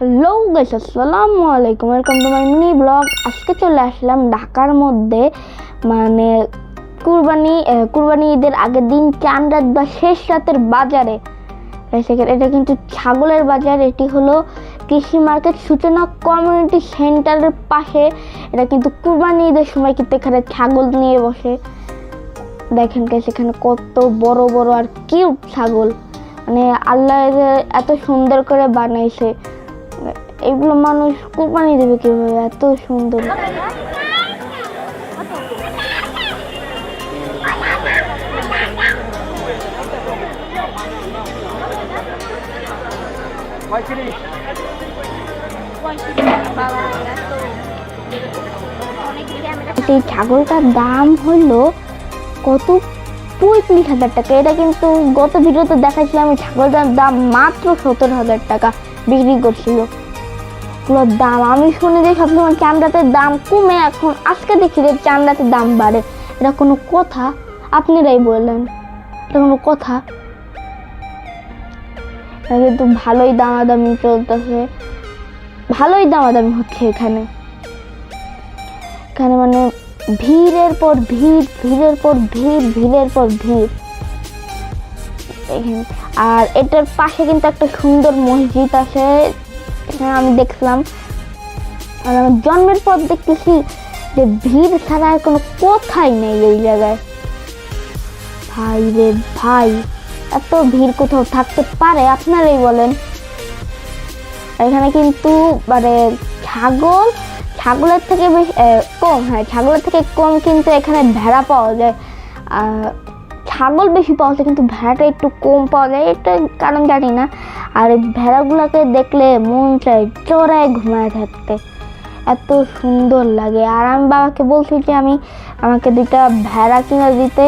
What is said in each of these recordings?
Hello guys আসসালামু আলাইকুম welcome to my mini blog আজকে চলে আসলাম ঢাকার মধ্যে মানে কুরবানি কুরবানি ঈদের আগের দিন চান রাত বা শেষ রাতের বাজারে। সেখানে- এটা কিন্তু ছাগলের বাজার, এটি হলো কৃষি মার্কেট সূচনা কমিউনিটি সেন্টারের পাশে। এটা কিন্তু কুরবানি ঈদের সময় কিন্তু এখানে ছাগল নিয়ে বসে। দেখেন গাইস এখানে কত বড় বড় আর কিউট ছাগল। মানে আল্লাহ এত সুন্দর করে বানাইছে। এগুলো মানুষ কোরবানি দেবে কীভাবে? এত সুন্দর। এই ছাগলটার দাম হলো কত? পঁয়ত্রিশ হাজার টাকা। এটা কিন্তু গত ভিডিওতে দেখাচ্ছিলাম ছাগলটার দাম মাত্র সত্তর হাজার টাকা বিক্রি করছিল। এগুলোর দাম। আমি শুনি যে সবসময় চামড়াতের দাম কমে, এখন আজকে দেখি যে চামড়াতে দাম বাড়ে। এটা কোনো কথা? আপনারাই বললেন এটা কোনো কথা? কিন্তু ভালোই দামাদামি চলতেছে। ভালোই দামাদামি হচ্ছে এখানে। এখানে মানে ভিড়ের পর ভিড়, ভিড়ের পর ভিড়, ভিড়ের পর ভিড়। আর এটার পাশে কিন্তু একটা সুন্দর মসজিদ আছে। এখানে আমি দেখলাম। আর আমার জন্মের পর দেখতেছি যে ভিড় ছাড়া আর কোনো কোথায় নেই এই জায়গায়। ভাই রে ভাই, এত ভিড় কোথাও থাকতে পারে? আপনারাই বলেন। এখানে কিন্তু মানে ছাগল, ছাগলের থেকে বেশি কম হ্যাঁ ছাগলের থেকে কম কিন্তু এখানে ভেড়া পাওয়া যায়। ছাগল বেশি পাওয়া যায়, কিন্তু ভেড়াটা একটু কম পাওয়া যায়। এটা কারণ জানি না। আর এই ভেড়াগুলোকে দেখলে মন চায় চড়ায় ঘুমায় থাকতে। এত সুন্দর লাগে। আর আমি বাবাকে বলছি যে আমি আমাকে দুইটা ভেড়া কিনে দিতে।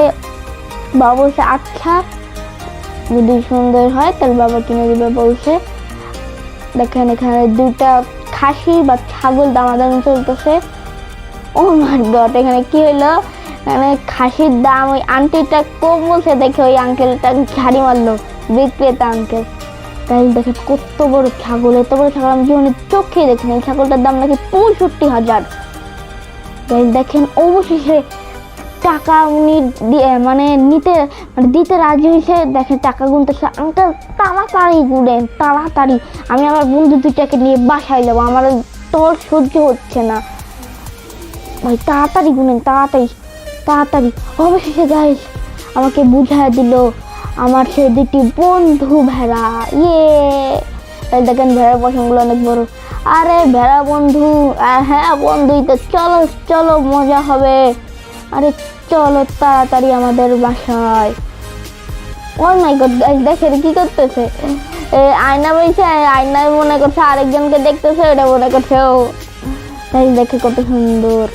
বাবা বলছে আচ্ছা যদি সুন্দর হয় তাহলে বাবা কিনে দিবে, বলছে। দেখেন এখানে দুইটা খাসি বা ছাগল দামাদামি চলতেছে। ও মাই গড এখানে কি হইল? মানে খাসির দাম, ওই আন্টিটা কম বলছে দেখে ওই আঙ্কেলটা ঝাড়ি মারলো, বিক্রেতা আঙ্কেল তাই দেখেন কত বড় ছাগল, এত বড় ছাগল আমি জীবনে চোখে দেখিনি। ছাগলটার দাম নাকি পঁয়ষট্টি হাজার। তাই দেখেন, অবশেষে টাকা উনি দিয়ে- মানে নিতে মানে দিতে রাজি হয়েছে। দেখেন টাকা গুনতেছে আঙ্কেল তাড়াতাড়ি গুনেন, তাড়াতাড়ি। আমি আমার বন্ধু দুটাকে নিয়ে বাসায় যাব, আমার তোর সহ্য হচ্ছে না। ভাই, তাড়াতাড়ি গুনেন, তাড়াতাড়ি তাড়াতাড়ি। অবশেষে গাইস আমাকে বুঝায় দিল আমার সে দুটি বন্ধু ভেড়া ইয়ে। দেখেন ভেড়ার পশমগুলো অনেক বড়। আরে ভেড়া বন্ধু হ্যাঁ বন্ধুই তো, চলো চলো, মজা হবে। আরে চলো, তাড়াতাড়ি আমাদের বাসায়। ও মাই গড গাইস দেখেন কি করতেছে? আয়না বইছে আয়নায় মনে করছে আরেকজনকে দেখতেছে, এটা মনে করছে ও। তাই দেখে কত সুন্দর।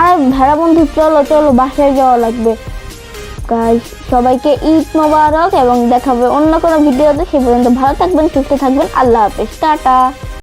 আরে ভেড়া বন্ধু, চলো চলো, বাসায় যাওয়া লাগবে। গাইস সবাইকে ঈদ মোবারক এবং দেখাবে অন্য কোনো ভিডিওতে, সে পর্যন্ত ভালো থাকবেন, সুস্থ থাকবেন, আল্লাহ হাফেজ, টাটা।